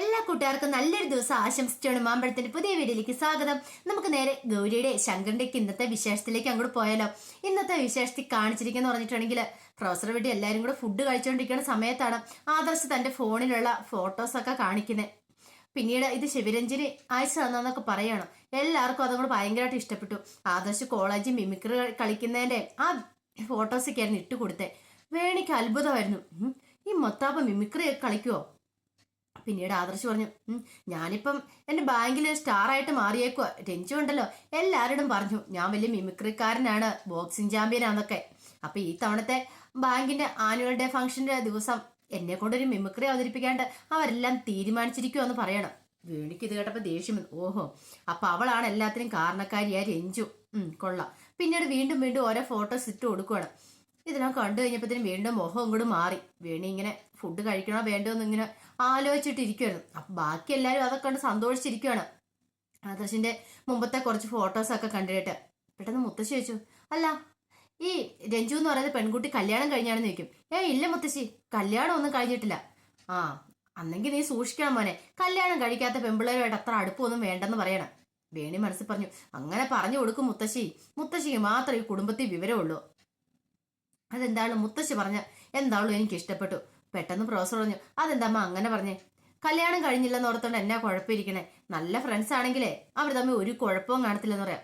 എല്ലാ കൂട്ടുകാർക്കും നല്ലൊരു ദിവസം ആശംസിച്ചാണ് മാമ്പഴത്തിന്റെ പുതിയ വീഡിയോയിലേക്ക് സ്വാഗതം. നമുക്ക് നേരെ ഗൗരിയുടെ ശങ്കറിന്റെയൊക്കെ ഇന്നത്തെ വിശേഷത്തിലേക്ക് അങ്ങോട്ട് പോയാലോ? ഇന്നത്തെ വിശേഷത്തിൽ കാണിച്ചിരിക്കുന്ന പറഞ്ഞിട്ടുണ്ടെങ്കിൽ പ്രൊഫസർ വീട്ടിൽ എല്ലാവരും കൂടെ ഫുഡ് കഴിച്ചുകൊണ്ടിരിക്കുന്ന സമയത്താണ് ആദർശ് തന്റെ ഫോണിലുള്ള ഫോട്ടോസ് ഒക്കെ കാണിക്കുന്നത് പിന്നീട് ഇത് ശിവരഞ്ജിനി അയച്ചു തന്നെന്നൊക്കെ പറയണം. എല്ലാവർക്കും അതും കൂടെ ഭയങ്കരമായിട്ട് ഇഷ്ടപ്പെട്ടു. ആദർശ് കോളേജ് മിമിക്രി കളിക്കുന്നതിന്റെ ആ ഫോട്ടോസൊക്കെ ആയിരുന്നു ഇട്ട് കൊടുത്തേ. വേണിക്ക് അത്ഭുതമായിരുന്നു. ഈ മൊത്താപ്പ മിമിക്രി കളിക്കുവോ? പിന്നീട് ആദർശ് പറഞ്ഞു "ഉം, ഞാനിപ്പം എന്റെ ബാങ്കിൽ സ്റ്റാറായിട്ട് മാറിയേക്കുവാ. രഞ്ജു ഉണ്ടല്ലോ എല്ലാവരോടും പറഞ്ഞു ഞാൻ വലിയ മിമിക്രിക്കാരനാണ് ബോക്സിംഗ് ചാമ്പ്യനാന്നൊക്കെ. അപ്പൊ ഈ തവണത്തെ ബാങ്കിന്റെ ആനുവൽ ഡേ ഫംഗ്ഷന്റെ ദിവസം എന്നെ കൊണ്ടൊരു മിമിക്രി അവതരിപ്പിക്കാണ്ട് അവരെല്ലാം തീരുമാനിച്ചിരിക്കുമെന്ന് പറയണം. വേണിക്ക് ഇത് കേട്ടപ്പോൾ ദേഷ്യം. ഓഹോ അപ്പൊ അവളാണ് എല്ലാത്തിനും കാരണക്കാരിയായ രഞ്ജു. കൊള്ളാം. പിന്നീട് വീണ്ടും വീണ്ടും ഓരോ ഫോട്ടോസ് ഇട്ട് കൊടുക്കുവാണ്. ഇതിനൊക്കെ കണ്ടു കഴിഞ്ഞപ്പോഴത്തേനും വീണ്ടും മുഖം ഇങ്ങോട്ട് മാറി. വേണി ഇങ്ങനെ ഫുഡ് കഴിക്കണോ വേണ്ടോ എന്ന് ഇങ്ങനെ ആലോചിച്ചിട്ടിരിക്കുവായിരുന്നു. അപ്പം ബാക്കി എല്ലാവരും അതൊക്കെ കണ്ട് സന്തോഷിച്ചിരിക്കുവാണ്. ആദർശിന്റെ മുമ്പത്തെ കുറച്ച് ഫോട്ടോസൊക്കെ കണ്ടിട്ട്. പെട്ടെന്ന് മുത്തശ്ശി ചോദിച്ചു അല്ല ഈ രഞ്ജു എന്ന് പറയുന്ന പെൺകുട്ടി കല്യാണം കഴിഞ്ഞാണെന്ന് ചോദിക്കും. ഏ ഇല്ല മുത്തശ്ശി കല്യാണം ഒന്നും കഴിഞ്ഞിട്ടില്ല. ആ അന്നെങ്കിൽ നീ സൂക്ഷിക്കണം മോനെ. കല്യാണം കഴിക്കാത്ത പെമ്പിള്ളേരുമായിട്ട് അത്ര അടുപ്പമൊന്നും വേണ്ടെന്ന് പറയണം. വേണി മനസ്സിൽ പറഞ്ഞു അങ്ങനെ പറഞ്ഞു കൊടുക്കും മുത്തശ്ശി. മുത്തശ്ശിക്ക് മാത്രമേ ഈ കുടുംബത്തിൽ വിവരമുള്ളൂ. അതെന്താണ്? മുത്തശ്ശി പറഞ്ഞ എന്താണോ എനിക്ക് ഇഷ്ടപ്പെട്ടു പെട്ടെന്ന് പ്രൊഫസർ പറഞ്ഞു അതെന്താമ്മ അങ്ങനെ പറഞ്ഞേ? കല്യാണം കഴിഞ്ഞില്ലെന്ന് ഓർത്തോണ്ട് എന്നാ കുഴപ്പമിരിക്കണേ? നല്ല ഫ്രണ്ട്സ് ആണെങ്കിലേ അവർ തമ്മിൽ ഒരു കുഴപ്പവും കാണത്തില്ലെന്ന് പറയാം.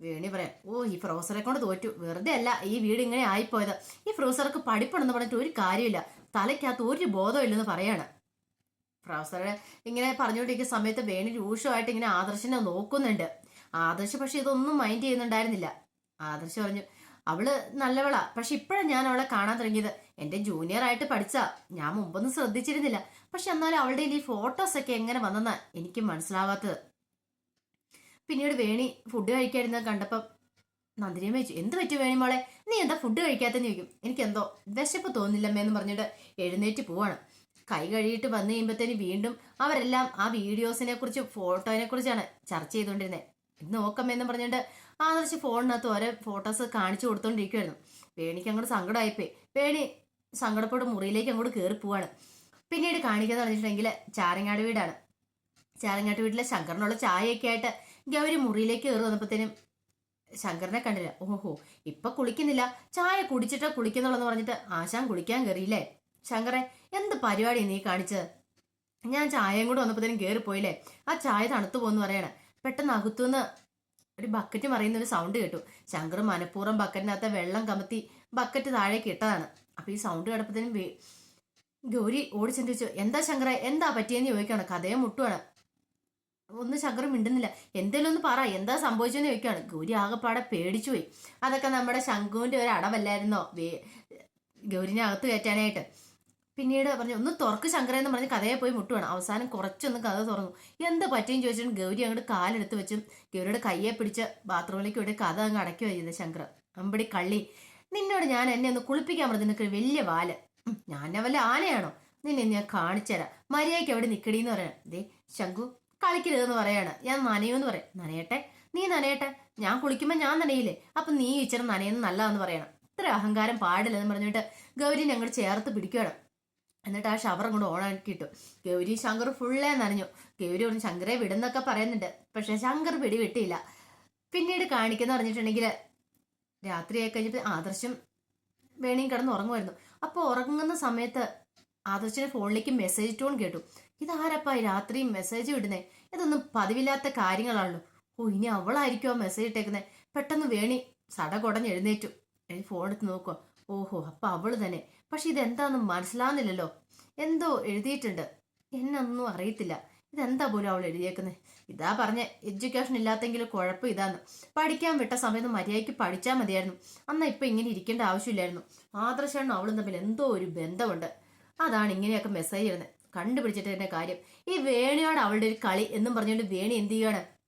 വേണി പറയാം ഓ ഈ പ്രൊഫസറെ കൊണ്ട് തോറ്റു. വെറുതെ അല്ല ഈ വീട് ഇങ്ങനെ ആയിപ്പോയത്. ഈ പ്രൊഫസർക്ക് പഠിപ്പുണ്ടെന്ന് പറഞ്ഞിട്ട് ഒരു കാര്യമില്ല. തലയ്ക്കകത്ത് ഒരു ബോധം ഇല്ലെന്ന് പറയാണ്. പ്രൊഫസറെ ഇങ്ങനെ പറഞ്ഞുകൊണ്ടിരിക്കുന്ന സമയത്ത് വേണി രൂക്ഷമായിട്ട് ഇങ്ങനെ ആദർശനെ നോക്കുന്നുണ്ട്. ആദർശ് പക്ഷെ ഇതൊന്നും മൈൻഡ് ചെയ്യുന്നുണ്ടായിരുന്നില്ല. ആദർശ് പറഞ്ഞു അവൾ നല്ലവളാ. പക്ഷെ ഇപ്പോഴാണ് ഞാൻ അവളെ കാണാൻ തുടങ്ങിയത്. എന്റെ ജൂനിയർ ആയിട്ട് പഠിച്ചാ. ഞാൻ മുമ്പൊന്നും ശ്രദ്ധിച്ചിരുന്നില്ല. പക്ഷെ എന്നാലും അവളുടെ ഈ ഫോട്ടോസ് ഒക്കെ എങ്ങനെ വന്നെന്നാ എനിക്ക് മനസ്സിലാവാത്തത്. പിന്നീട് വേണി ഫുഡ് കഴിക്കാതിരുന്ന കണ്ടപ്പം നന്ദിനിയമ്മ ചോദിച്ചു എന്ത് പറ്റി വേണി മോളെ? നീ എന്താ ഫുഡ് കഴിക്കാത്തെന്ന് ചോദിക്കും. എനിക്ക് എന്തോ വിശപ്പ് തോന്നില്ലമ്മേ എന്ന് പറഞ്ഞിട്ട് എഴുന്നേറ്റ് പോവാണ്. കൈ കഴുകിയിട്ട് വന്നു കഴിയുമ്പോഴത്തേന് വീണ്ടും അവരെല്ലാം ആ വീഡിയോസിനെ കുറിച്ച് ഫോട്ടോനെ കുറിച്ചാണ് ചർച്ച ചെയ്തുകൊണ്ടിരുന്നത് നോക്കമ്മേന്ന് പറഞ്ഞിട്ട് ആദർശ് ഫോണിനകത്ത് ഓരോ ഫോട്ടോസ് കാണിച്ചു കൊടുത്തോണ്ടിരിക്കുവായിരുന്നു. വേണിക്ക് അങ്ങോട്ട് സങ്കടമായിപ്പോയി. വേണി സങ്കടപ്പെട്ട് മുറിയിലേക്ക് അങ്ങോട്ട് കയറി പോവാണ്. പിന്നീട് കാണിക്കാന്ന് പറഞ്ഞിട്ടുണ്ടെങ്കിൽ ചാരങ്ങാട് വീടാണ്. ചാരങ്ങാട്ട് വീട്ടിലെ ശങ്കറിനുള്ള ചായയൊക്കെ ആയിട്ട് ഗൗരി മുറിയിലേക്ക് കയറി വന്നപ്പോഴത്തേനും ശങ്കറിനെ കണ്ടില്ല. ഓഹോ ഇപ്പൊ കുളിക്കുന്നില്ല. ചായ കുടിച്ചിട്ടാ കുളിക്കുന്നുള്ളെന്ന് പറഞ്ഞിട്ട് ആശാൻ കുളിക്കാൻ കയറിയില്ലേ ശങ്കറെ എന്ത് പരിപാടി നീ കാണിച്ചത്? ഞാൻ ചായയും കൂടെ വന്നപ്പോഴത്തേനും കയറി പോയില്ലേ ആ ചായ തണുത്തു പോകുന്നു പറയണേ. പെട്ടെന്ന് അകത്തുനിന്ന് ഒരു ബക്കറ്റ് മറിയുന്ന ഒരു സൗണ്ട് കേട്ടു. ശങ്കർ മനഃപൂർവം ബക്കറ്റിനകത്ത് വെള്ളം കമത്തി ബക്കറ്റ് താഴേക്ക് ഇട്ടതാണ്. അപ്പൊ ഈ സൗണ്ട് വേ- ഗൗരി ഓടി ചിന്തിച്ചു എന്താ ശങ്കറെ എന്താ പറ്റിയെന്ന് ചോദിക്കുകയാണ്. കഥയെ മുട്ടുവാണ്. ഒന്ന് ശങ്കർ മിണ്ടുന്നില്ല. എന്തേലും ഒന്ന് പറ എന്താ സംഭവിച്ചെന്ന് ചോദിക്കുകയാണ്. ഗൗരി ആകെപ്പാടെ പേടിച്ചു പോയി അതൊക്കെ നമ്മുടെ ശംഖുവിന്റെ ഒരു അടവല്ലായിരുന്നോ? ഗൗരിനെ അകത്ത് കയറ്റാനായിട്ട്. പിന്നീട് പറഞ്ഞു ഒന്ന് തുറക്ക് ശങ്കര എന്ന് പറഞ്ഞ് കഥയെ പോയി മുട്ടുവാണ് അവസാനം കുറച്ചൊന്ന് കഥ തുറന്നു. എന്ത് പറ്റിയെന്ന് ചോദിച്ചിട്ട് ഗൗരി അങ്ങോട്ട് കാലെടുത്ത് വെച്ചും ഗൗരിയുടെ കയ്യെ പിടിച്ച ബാത്റൂമിലേക്ക് വിട്ട് കഥ അങ്ങ് അടക്കി വരുന്നത് ശങ്കർ അമ്പടി കള്ളി നിന്നോട് ഞാൻ എന്നെ ഒന്ന് കുളിപ്പിക്കാൻ പറഞ്ഞു നിനക്ക് ഒരു വലിയ വാൽ. ഞാൻ വല്ല ആനയാണോ? നിന്നെ ഞാൻ കാണിച്ചുതരാം മര്യാദയ്ക്ക് എവിടെ അവിടെ നിക്കടീന്ന് പറയണം. ദേ ശങ്കു കളിക്കരുതെന്ന് പറയാണ്. ഞാൻ നനയൂന്ന് പറയാം. നനയട്ടെ? നീ നനയട്ടെ? ഞാൻ കുളിക്കുമ്പോൾ ഞാൻ നനയില്ലേ? അപ്പൊ നീ ഇച്ചിരി നനയുന്ന നല്ലതെന്ന് പറയണം. ഇത്ര അഹങ്കാരം പാടില്ലെന്ന് പറഞ്ഞിട്ട് ഗൗരി ഞങ്ങൾ ചേർത്ത് പിടിക്കുകയാണ്. എന്നിട്ട് ആ ഷവർ അങ്ങോട്ട് ഓണാക്കിയിട്ടു ഗൗരി ശങ്കർ ഫുള്ളേ നനഞ്ഞു. ഗൗരി പറഞ്ഞു ശങ്കറെ വിടുന്നൊക്കെ പറയുന്നുണ്ട്. പക്ഷെ ശങ്കർ പിടി വിട്ടില്ല. പിന്നീട് കാണിക്കുന്ന പറഞ്ഞിട്ടുണ്ടെങ്കിൽ രാത്രിയായി കഴിഞ്ഞപ്പോൾ ആദർശം വേണിയും കിടന്ന് ഉറങ്ങുമായിരുന്നു. അപ്പോൾ ഉറങ്ങുന്ന സമയത്ത് ആദർശിന്റെ ഫോണിലേക്ക് മെസ്സേജ് ടോൺ കേട്ടു. ഇതാരപ്പാ രാത്രി മെസ്സേജ് വിടുന്നേ ഇതൊന്നും പതിവില്ലാത്ത കാര്യങ്ങളാണല്ലോ. ഓ ഇനി അവളായിരിക്കും ആ മെസ്സേജ് ഇട്ടേക്കുന്നത് പെട്ടെന്ന് വേണി സട കുടഞ്ഞെഴുന്നേറ്റു ഫോൺ എടുത്ത് നോക്കുക ഓഹോ അപ്പൊ അവൾ തന്നെ. പക്ഷെ ഇതെന്താണെന്ന് മനസ്സിലാവുന്നില്ലല്ലോ. എന്തോ എഴുതിയിട്ടുണ്ട്. എന്നൊന്നും അറിയത്തില്ല. ഇതെന്താ പോലും അവൾ എഴുതിയേക്കുന്നത് ഇതാ പറഞ്ഞ എഡ്യൂക്കേഷൻ ഇല്ലാത്തെങ്കിലും കുഴപ്പം ഇതാന്ന്. പഠിക്കാൻ വിട്ട സമയത്ത് മര്യാദയ്ക്ക് പഠിച്ചാൽ മതിയായിരുന്നു. അന്നാ ഇപ്പൊ ഇങ്ങനെ ഇരിക്കേണ്ട ആവശ്യമില്ലായിരുന്നു. ആദർശാണ് അവളും തമ്മിൽ എന്തോ ഒരു ബന്ധമുണ്ട്. അതാണ് ഇങ്ങനെയൊക്കെ മെസ്സേജ് ചെയ്യുന്നത്. കണ്ടുപിടിച്ചിട്ട് എന്റെ കാര്യം. ഈ വേണിയോട് അവളുടെ ഒരു കളി എന്നും പറഞ്ഞുകൊണ്ട് വേണി എന്ത് ചെയ്യാണ്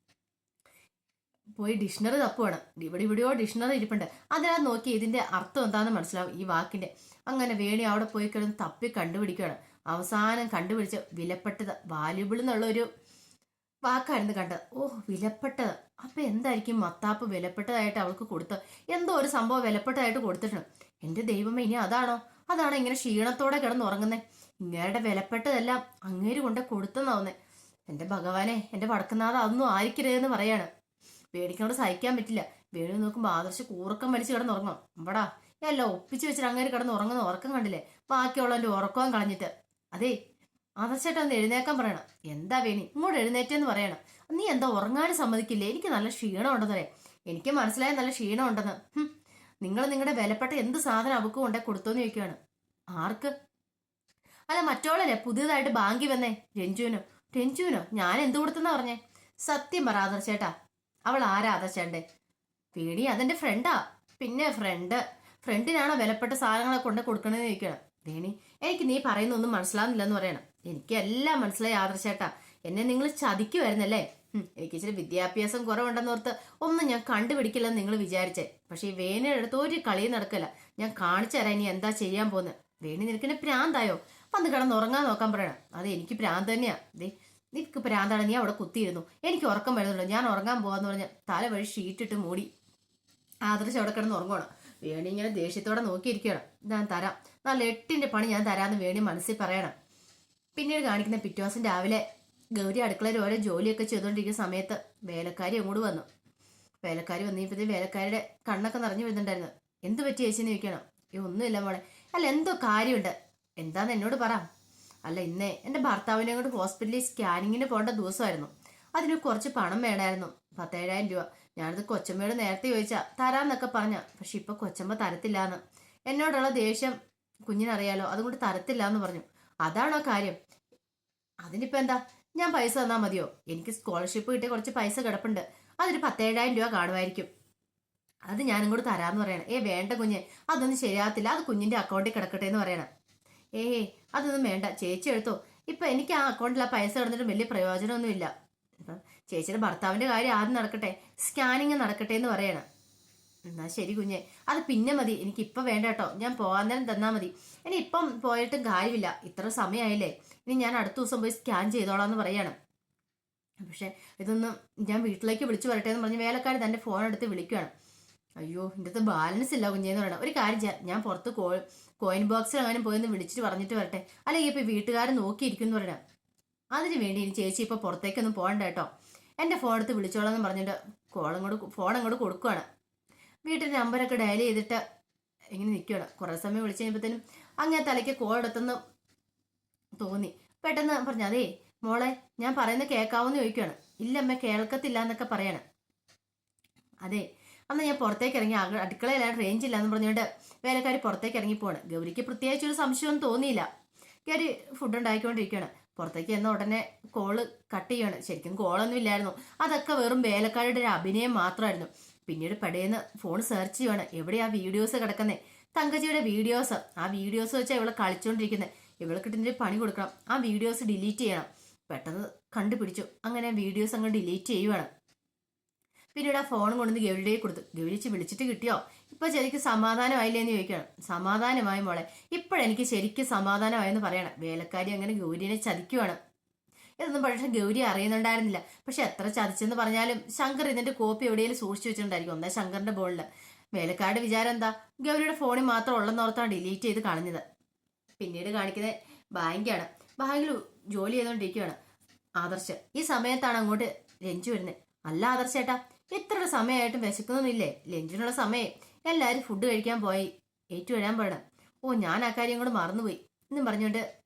പോയി ഡിക്ഷണറി തപ്പുവാണ്. ഇവിടെ ഇവിടെയോ ഡിക്ഷണറി ഇരിപ്പുണ്ട്. അതിനകത്ത് നോക്കി ഇതിന്റെ അർത്ഥം എന്താണെന്ന് മനസ്സിലാവും ഈ വാക്കിന്റെ. അങ്ങനെ വേണി അവിടെ പോയി കിടന്ന് തപ്പി കണ്ടുപിടിക്കുകയാണ്. അവസാനം കണ്ടുപിടിച്ച് വിലപ്പെട്ടത് വാല്യുബിൾ എന്നുള്ള ഒരു വാക്കായിരുന്നു കണ്ടത്. ഓ വിലപ്പെട്ടത്. അപ്പൊ എന്തായിരിക്കും മത്താപ്പ് വിലപ്പെട്ടതായിട്ട് അവൾക്ക് കൊടുത്തത് എന്തോ ഒരു സംഭവം വിലപ്പെട്ടതായിട്ട് കൊടുത്തിട്ടുണ്ട്. എന്റെ ദൈവമേ ഇനി അതാണോ? അതാണോ ഇങ്ങനെ ക്ഷീണത്തോടെ കിടന്ന് ഉറങ്ങുന്നേ ഇങ്ങേരുടെ വിലപ്പെട്ടതെല്ലാം അങ്ങേര് കൊണ്ട് കൊടുത്തെന്നാവുന്നേ. എന്റെ ഭഗവാനെ എന്റെ വടക്കുന്നാഥ അതൊന്നും ആയിരിക്കരുതെന്ന് പറയാണ്. വേണിക്കോട് സഹിക്കാൻ പറ്റില്ല. വേണു നോക്കുമ്പോൾ ആദർശ് കൂറക്കം വലിച്ച് കിടന്നുറങ്ങും അമ്പടാ അല്ല ഒപ്പിച്ച് വെച്ചിട്ട് അങ്ങനെ കിടന്ന് ഉറങ്ങുന്ന ഉറക്കം കണ്ടില്ലേ? ബാക്കിയുള്ളവന്റെ ഉറക്കവും കളഞ്ഞിട്ട്. അതേ ആദർശേട്ടൻ ഒന്ന് എഴുന്നേക്കാൻ പറയണം. എന്താ വേണി? ഇങ്ങോട്ട് എഴുന്നേറ്റെന്ന് പറയണം. നീ എന്താ ഉറങ്ങാനും സമ്മതിക്കില്ലേ? എനിക്ക് നല്ല ക്ഷീണം ഉണ്ടെന്നേ എനിക്ക് മനസ്സിലായ നല്ല ക്ഷീണം ഉണ്ടെന്ന് നിങ്ങൾ നിങ്ങളുടെ വിലപ്പെട്ട എന്ത് സാധനം അവക്ക് കൊണ്ടേ കൊടുത്തോന്ന് ചോദിക്കുകയാണ് ആർക്ക്? അല്ല മറ്റോളല്ലേ പുതിയതായിട്ട് ബാങ്കി വന്നേ? രഞ്ജുവിനോ? രഞ്ജുവിനോ? ഞാൻ എന്ത് കൊടുത്തെന്നാ പറഞ്ഞേ? സത്യം പറ ആദർശേട്ടാ. അവൾ ആരാ അതച്ചേണ്ടേ പേടി അതെന്റെ ഫ്രണ്ടാ പിന്നെ ഫ്രണ്ട് ഫ്രണ്ടിനാണോ വിലപ്പെട്ട സാധനങ്ങളെ കൊണ്ട് കൊടുക്കണമെന്ന് ചോദിക്കണം. വേണി എനിക്ക് നീ പറയുന്നൊന്നും മനസ്സിലാവുന്നില്ലെന്ന് പറയണം. എനിക്ക് എല്ലാം മനസ്സിലായി ആദർശേട്ടാ. എന്നെ നിങ്ങൾ ചതിക്കുമായിരുന്നല്ലേ എനിക്ക് ഇച്ചിരി വിദ്യാഭ്യാസം കുറവുണ്ടെന്നോർത്ത് ഒന്നും ഞാൻ കണ്ടുപിടിക്കില്ലെന്ന് നിങ്ങൾ വിചാരിച്ചേ. പക്ഷെ ഈ വേണിയുടെ അടുത്ത് ഒരു കളിയും നടക്കില്ല. ഞാൻ കാണിച്ചു തരാം ഇനി എന്താ ചെയ്യാൻ പോകുന്നത്. വേണി നിനക്കിന്റെ പ്രാന്തായോ? വന്ന് കിടന്ന് ഉറങ്ങാൻ നോക്കാൻ പറയണം. അത് എനിക്ക് പ്രാന്ത് തന്നെയാ. ദേ നിനക്ക് പ്രാന്താണ് നീ അവിടെ കുത്തിയിരുന്നു. എനിക്ക് ഉറക്കം വരുന്നുണ്ട്. ഞാൻ ഉറങ്ങാൻ പോവാന്ന് പറഞ്ഞ തല വഴി ഷീറ്റിട്ട് മൂടി ആദർശം അവിടെ കിടന്ന് ഉറങ്ങണം വേണി ഇങ്ങനെ ദേഷ്യത്തോടെ നോക്കിയിരിക്കണം ഞാൻ തരാം. നല്ല എട്ടിന്റെ പണി ഞാൻ തരാമെന്ന് വേണി മനസ്സിൽ പറയണം. പിന്നീട് കാണിക്കുന്ന പിറ്റേ രാവിലെ ഗൗരി അടുക്കളയിൽ ഓരോ ജോലിയൊക്കെ ചെയ്തുകൊണ്ടിരിക്കുന്ന സമയത്ത് വേലക്കാരി അങ്ങോട്ട് വന്നു. വേലക്കാരി വന്നപ്പോഴത്തേ വേലക്കാരിയുടെ കണ്ണൊക്കെ നിറഞ്ഞു വരുന്നുണ്ടായിരുന്നു എന്ത് പറ്റി ചേച്ചി ചോദിക്കണം. ഈ ഒന്നുമില്ല മോളെ. അല്ല എന്തോ കാര്യമുണ്ട്. എന്താന്ന് എന്നോട് പറ. അല്ല ഇന്നേ. എന്റെ ഭർത്താവിനെ കൊണ്ട് ഹോസ്പിറ്റലിൽ സ്കാനിങ്ങിന് പോകേണ്ട ദിവസമായിരുന്നു. അതിന് കുറച്ച് പണം വേണമായിരുന്നു പത്തേഴായിരം രൂപ. ഞാനത് കൊച്ചമ്മയോട് നേരത്തെ ചോദിച്ചാ തരാന്നൊക്കെ പറഞ്ഞ. പക്ഷെ ഇപ്പൊ കൊച്ചമ്മ തരത്തില്ലാന്ന്. എന്നോടുള്ള ദേഷ്യം കുഞ്ഞിനറിയാലോ അതുകൊണ്ട് തരത്തില്ല എന്ന് പറഞ്ഞു. അതാണോ കാര്യം? അതിനിപ്പോ എന്താ? ഞാൻ പൈസ തന്നാ മതിയോ? എനിക്ക് സ്കോളർഷിപ്പ് കിട്ടിയ കുറച്ച് പൈസ കിടപ്പുണ്ട്. അതൊരു പത്തേഴായിരം രൂപ കാണുമായിരിക്കും. അത് ഞാനും ഇങ്ങോട്ട് തരാന്ന് പറയണം. ഏ വേണ്ട കുഞ്ഞെ. അതൊന്നും ശരിയാകത്തില്ല. അത് കുഞ്ഞിന്റെ അക്കൗണ്ടിൽ കിടക്കട്ടെ എന്ന് പറയണം. ഏ അതൊന്നും വേണ്ട. ചേച്ചി എടുത്തോ. ഇപ്പൊ എനിക്ക് ആ അക്കൗണ്ടിൽ ആ പൈസ കിടന്നിട്ട് വലിയ പ്രയോജനമൊന്നുമില്ല. ഇപ്പം ചേച്ചിയുടെ ഭർത്താവിന്റെ കാര്യം ആദ്യം നടക്കട്ടെ. സ്കാനിങ് നടക്കട്ടെ എന്ന് പറയണം. എന്നാ ശരി കുഞ്ഞെ. അത് പിന്നെ മതി. എനിക്ക് ഇപ്പൊ വേണ്ട കേട്ടോ. ഞാൻ പോകാൻ നേരം തന്നാ മതി. ഇനി ഇപ്പം പോയിട്ടും കാര്യമില്ല. ഇത്ര സമയമായില്ലേ ഇനി ഞാൻ അടുത്ത ദിവസം പോയി സ്കാൻ ചെയ്തോളാം എന്ന് പറയണം. പക്ഷെ ഇതൊന്നും ഞാൻ വീട്ടിലേക്ക് വിളിച്ചു വരട്ടെ എന്ന് പറഞ്ഞ് വേലക്കാരി തന്റെ ഫോൺ എടുത്ത് വിളിക്കുകയാണ് അയ്യോ എന്റെ അടുത്ത് ബാലൻസ് ഇല്ല കുഞ്ഞേന്ന് പറയണം ഒരു കാര്യം ഞാൻ പുറത്ത് കോ കോയിൻ ബോക്സിൽ അങ്ങനെ പോയെന്ന് വിളിച്ചിട്ട് പറഞ്ഞിട്ട് വരട്ടെ. അല്ലെങ്കിൽ ഇപ്പൊ വീട്ടുകാർ നോക്കിയിരിക്കും എന്ന് പറയണം. അതിന് വേണ്ടി ഇനി ചേച്ചി ഇപ്പൊ പുറത്തേക്കൊന്നും പോകണ്ട കേട്ടോ. എന്റെ ഫോൺ എടുത്ത് വിളിച്ചോളാം എന്ന് പറഞ്ഞിട്ട് കോൾ അങ്ങോട്ട് ഫോൺ അങ്ങോട്ട് കൊടുക്കുകയാണ് വീട്ടിൽ നമ്പരൊക്കെ ഡയൽ ചെയ്തിട്ട് ഇങ്ങനെ നിൽക്കുകയാണ് കുറേ സമയം വിളിച്ചു കഴിയുമ്പോഴത്തേനും അങ്ങനെ തലയ്ക്ക് കോൾ എടുത്തെന്ന് തോന്നി. പെട്ടെന്ന് പറഞ്ഞു അതേ മോളെ ഞാൻ പറയുന്നത് കേൾക്കാവെന്ന് ചോദിക്കുകയാണ് ഇല്ല അമ്മ കേൾക്കത്തില്ല എന്നൊക്കെ പറയണം. അതെ അന്ന് ഞാൻ പുറത്തേക്ക് ഇറങ്ങി അടുക്കളയിലാണ് റേഞ്ച് ഇല്ല എന്ന് പറഞ്ഞുകൊണ്ട് വേലക്കാരി പുറത്തേക്ക് ഇറങ്ങി പോണ്. ഗൗരിക്ക് പ്രത്യേകിച്ച് ഒരു സംശയമൊന്നും തോന്നിയില്ല. കയറി ഫുഡ് ഉണ്ടാക്കിക്കൊണ്ടിരിക്കുകയാണ് പുറത്തേക്ക് എന്ന ഉടനെ കോൾ കട്ട് ചെയ്യാണ്. ശരിക്കും കോളൊന്നും ഇല്ലായിരുന്നു. അതൊക്കെ വെറും വേലക്കാരുടെ ഒരു അഭിനയം മാത്രമായിരുന്നു. പിന്നീട് പടേന്ന് ഫോൺ സെർച്ച് ചെയ്യുവാണ്. എവിടെയാ വീഡിയോസ് കിടക്കുന്നത് തങ്കച്ചിയുടെ വീഡിയോസ് ആ വീഡിയോസ് വെച്ചാൽ ഇവളെ കളിച്ചുകൊണ്ടിരിക്കുന്നത് ഇവൾക്ക് ഇതിന്റെ പണി കൊടുക്കണം. ആ വീഡിയോസ് ഡിലീറ്റ് ചെയ്യണം. പെട്ടെന്ന് കണ്ടുപിടിച്ചു. അങ്ങനെ വീഡിയോസ് അങ്ങ് ഡിലീറ്റ് ചെയ്യുവാണ്. പിന്നീട് ആ ഫോൺ കൊണ്ടുവന്ന് ഗൗരിയുടെ കൊടുത്തു. ഗൗരിച്ച് വിളിച്ചിട്ട് കിട്ടിയോ? ഇപ്പൊ ശരിക്കും സമാധാനമായില്ലേ എന്ന് ചോദിക്കണം സമാധാനമായി മോളെ. ഇപ്പോഴെനിക്ക് ശരിക്കും സമാധാനമായെന്ന് പറയണം. വേലക്കാരി അങ്ങനെ ഗൗരിനെ ചതിക്കുവാണ്. ഇതൊന്നും പക്ഷെ ഗൗരി അറിയുന്നുണ്ടായിരുന്നില്ല. പക്ഷെ എത്ര ചതിച്ചെന്ന് പറഞ്ഞാലും ശങ്കർ ഇതിന്റെ കോപ്പി എവിടെയെങ്കിലും സൂക്ഷിച്ചു വെച്ചിട്ടുണ്ടായിരിക്കും. ഒന്നാ ശങ്കറിന്റെ ബോളിൽ വേലക്കാരുടെ വിചാരം എന്താ? ഗൗരിയുടെ ഫോണിൽ മാത്രം ഉള്ളെന്നോർത്താണ് ഡിലീറ്റ് ചെയ്ത് കളഞ്ഞത്. പിന്നീട് കാണിക്കുന്നത് ബാങ്കാണ് ബാങ്കിൽ ജോലി ചെയ്തുകൊണ്ടിരിക്കുകയാണ്. ആദർശ്. ഈ സമയത്താണ് അങ്ങോട്ട് രഞ്ജു വരുന്നത്. അല്ല ആദർശേട്ടാ ഇത്ര സമയമായിട്ടും വിശക്കുന്നൊന്നുമില്ലേ? ലഞ്ചിനുള്ള സമയം. എല്ലാവരും ഫുഡ് കഴിക്കാൻ പോയി. ഏറ്റു വരാൻ പറയണം ഓ ഞാൻ ആ കാര്യം കൂടെ മറന്നുപോയി. എന്നും പറഞ്ഞുകൊണ്ട്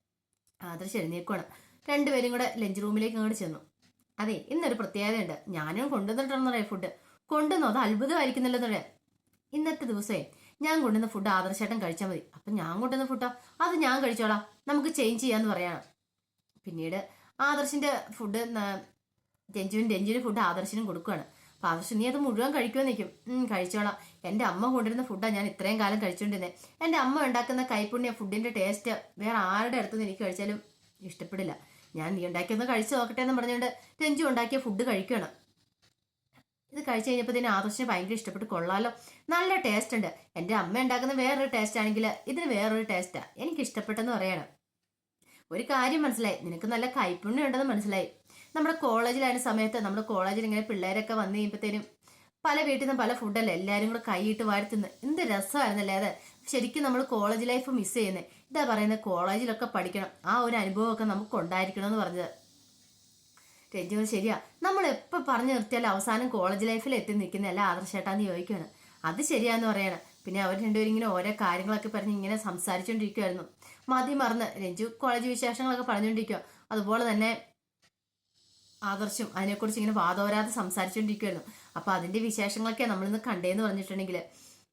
ആദർശ് എഴുന്നേക്കുവാണ് രണ്ടുപേരും കൂടെ ലഞ്ച് റൂമിലേക്ക് അങ്ങോട്ട് ചെന്നു. അതെ ഇന്നൊരു പ്രത്യേകതയുണ്ട്. ഞാനും കൊണ്ടുവന്നിട്ടുണ്ടെന്ന് പറയാം ഫുഡ് കൊണ്ടുവന്നോ? അത് അത്ഭുതമായിരിക്കുന്നല്ലോ ഇന്നത്തെ ദിവസമേ ഞാൻ കൊണ്ടുവന്ന ഫുഡ് ആദർശേട്ടൻ കഴിച്ചാൽ മതി. അപ്പം ഞാൻ കൊണ്ടുവന്ന ഫുഡോ അത് ഞാൻ കഴിച്ചോളാം. നമുക്ക് ചേഞ്ച് ചെയ്യാന്ന് പറയണം. പിന്നീട് ആദർശിന്റെ ഫുഡ് രഞ്ജുവിന് രഞ്ജുവിന് ഫുഡ് ആദർശിനും കൊടുക്കുകയാണ് ആദർശ് നീ അത് മുഴുവൻ കഴിക്കുമെന്ന് നിൽക്കും കഴിച്ചോളാം. എന്റെ അമ്മ കൊണ്ടിരുന്ന ഫുഡാണ് ഞാൻ ഇത്രയും കാലം കഴിച്ചുകൊണ്ടിരുന്നത് എന്റെ അമ്മ ഉണ്ടാക്കുന്ന കൈപ്പുണ്യ ഫുഡിന്റെ ടേസ്റ്റ് വേറെ ആരുടെ അടുത്തുനിന്ന് എനിക്ക് കഴിച്ചാലും ഇഷ്ടപ്പെടില്ല. ഞാൻ നീ ഉണ്ടാക്കിയൊന്ന് കഴിച്ചു നോക്കട്ടെ എന്ന് പറഞ്ഞുകൊണ്ട് രഞ്ജു ഉണ്ടാക്കിയ ഫുഡ് കഴിക്കണം ഇത് കഴിച്ചു കഴിഞ്ഞപ്പോൾ ഇതിന് ആദർശിന് ഭയങ്കര ഇഷ്ടപ്പെട്ട് കൊള്ളാലോ. നല്ല ടേസ്റ്റ് ഉണ്ട്. എന്റെ അമ്മ ഉണ്ടാക്കുന്ന വേറൊരു ടേസ്റ്റ് ആണെങ്കിൽ ഇതിന് വേറൊരു ടേസ്റ്റാ എനിക്ക് ഇഷ്ടപ്പെട്ടെന്ന് പറയണം. ഒരു കാര്യം മനസ്സിലായി. നിനക്ക് നല്ല കൈപ്പുണ്യം ഉണ്ടെന്ന് മനസ്സിലായി. നമ്മുടെ കോളേജിലായ സമയത്ത് നമ്മുടെ കോളേജിൽ ഇങ്ങനെ പിള്ളേരൊക്കെ വന്നു കഴിയുമ്പോഴത്തേനും പല വീട്ടിൽ നിന്ന് പല ഫുഡല്ലേ എല്ലാവരും കൂടെ കൈയിട്ട് വാഴ്ത്തുന്നത് എന്ത് രസമായിരുന്നല്ലേ അത്? ശരിക്കും നമ്മൾ കോളേജ് ലൈഫ് മിസ് ചെയ്യുന്നത് ഇതാ പറയുന്നത് കോളേജിലൊക്കെ പഠിക്കണം. ആ ഒരു അനുഭവമൊക്കെ നമുക്ക് ഉണ്ടായിരിക്കണം എന്ന് പറഞ്ഞത്. രഞ്ജു ശരിയാ. നമ്മൾ എപ്പോൾ പറഞ്ഞു നിർത്തിയാലും അവസാനം കോളേജ് ലൈഫിൽ എത്തി നിൽക്കുന്ന എല്ലാ ആദർശേട്ടാന്ന് ചോദിക്കുകയാണ് അത് ശരിയാന്ന് പറയണം. പിന്നെ അവർ രണ്ടുപേരും ഇങ്ങനെ ഓരോ കാര്യങ്ങളൊക്കെ പറഞ്ഞ് ഇങ്ങനെ സംസാരിച്ചുകൊണ്ടിരിക്കുമായിരുന്നു മതി മറന്ന് രഞ്ജു കോളേജ് വിശേഷങ്ങളൊക്കെ പറഞ്ഞുകൊണ്ടിരിക്കുക അതുപോലെ തന്നെ ആദർശം. അതിനെക്കുറിച്ച് ഇങ്ങനെ വാദോരാതെ സംസാരിച്ചുകൊണ്ടിരിക്കുമായിരുന്നു അപ്പോൾ വിശേഷങ്ങളൊക്കെ നമ്മളിന്ന് കണ്ടേന്ന് പറഞ്ഞിട്ടുണ്ടെങ്കിൽ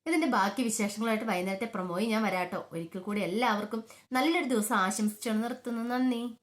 ഇതിന്റെ ബാക്കി വിശേഷങ്ങളായിട്ട് വൈകുന്നേരത്തെ പ്രമോയി ഞാൻ വരാട്ടോ. ഒരിക്കൽ കൂടി എല്ലാവർക്കും നല്ലൊരു ദിവസം ആശംസിച്ചു നിർത്തുന്നു. നന്ദി.